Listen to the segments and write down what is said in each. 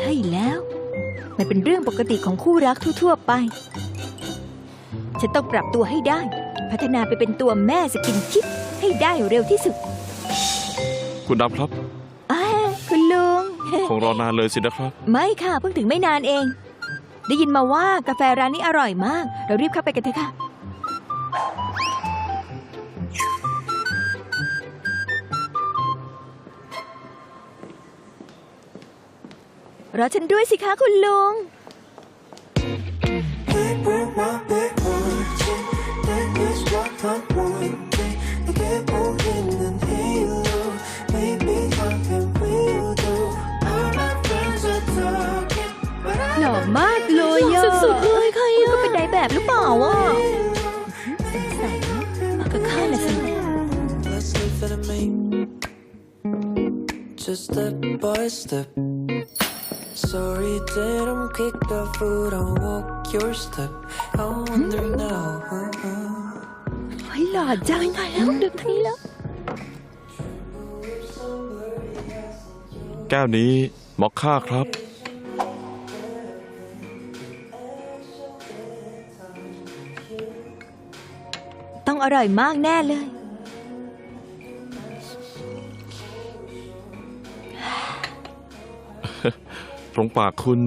ช่แล้ว มันเป็นเรื่องปกติของคู่รักทั่ว ๆ ไป ฉันต้องปรับตัวให้ได้ พัฒนาไปเป็นตัวแม่สกินชิปให้ได้เร็วที่สุดคุณดำครับอ้าคุณลุง คงรอนานเลยสินะครับ ไม่ค่ะ เพิ่งถึงไม่นานเอง ได้ยินมาว่ากาแฟร้านนี้อร่อยมาก เรารีบเข้าไปกันเถอะค่ะ รอฉันด้วยสิคะคุณลุง Paper, my big words, yeah. That is what I want, yeah. I get moving in halo. Maybe I can real though. All my friends are talking, but I หล่อมากเลยอะสุดๆเลยใครคุณอะก็เป็นนายแบบหรือเปล่าอะสงสัยนะก็ข้าน่ะสิ Let's live it in me. Just step by step. Sorry, didn't kick the foot on walk your step. I wonder now. uh-uh. เฮ้ยหล่อจังตายแล้วดึกทางนี้แล้ว แก้วนี้มอคค่าครับ ต้องอร่อยมากแน่เลยต รงปากคุณ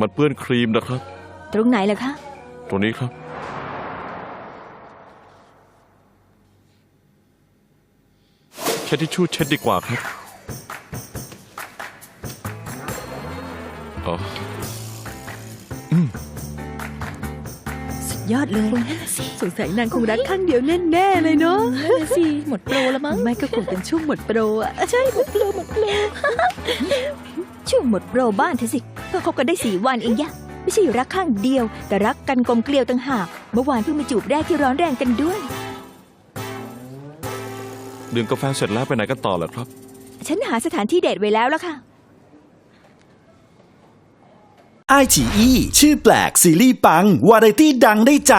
มันเปื้อนครีมนะครับ ตรงไหนล่ะคะ ตรงนี้ครับใช้ทิชชู่เช็ดดีกว่าครับอ๋อยอดเลยสงสัยนางคงรักข้างเดียวแน่ๆเลยเนาะนั่นน่ะสิหมดโปรแล้วมั้งไม่ก็คงเป็นช่วงหมดโปรอะใช่หมดโปรหมดโปร ช่วงหมดโปรบ้านเธอสิเพิ่งคบกันได้สี่วันเองยะ ไม่ใช่รักข้างเดียว แต่รักกันกลมเกลียวต่างหากเมื่อวานเพิ่งมาจูบแรกที่ร้อนแรงกันด้วย ดื่มกาแฟเสร็จแล้วไปไหนกันต่อเหรอครับ ฉันหาสถานที่เดทไว้แล้วล่ะค่ะไอฉีอีชื่อแปลกซีรีส์ปัง วาไรตี้ดังได้ใจ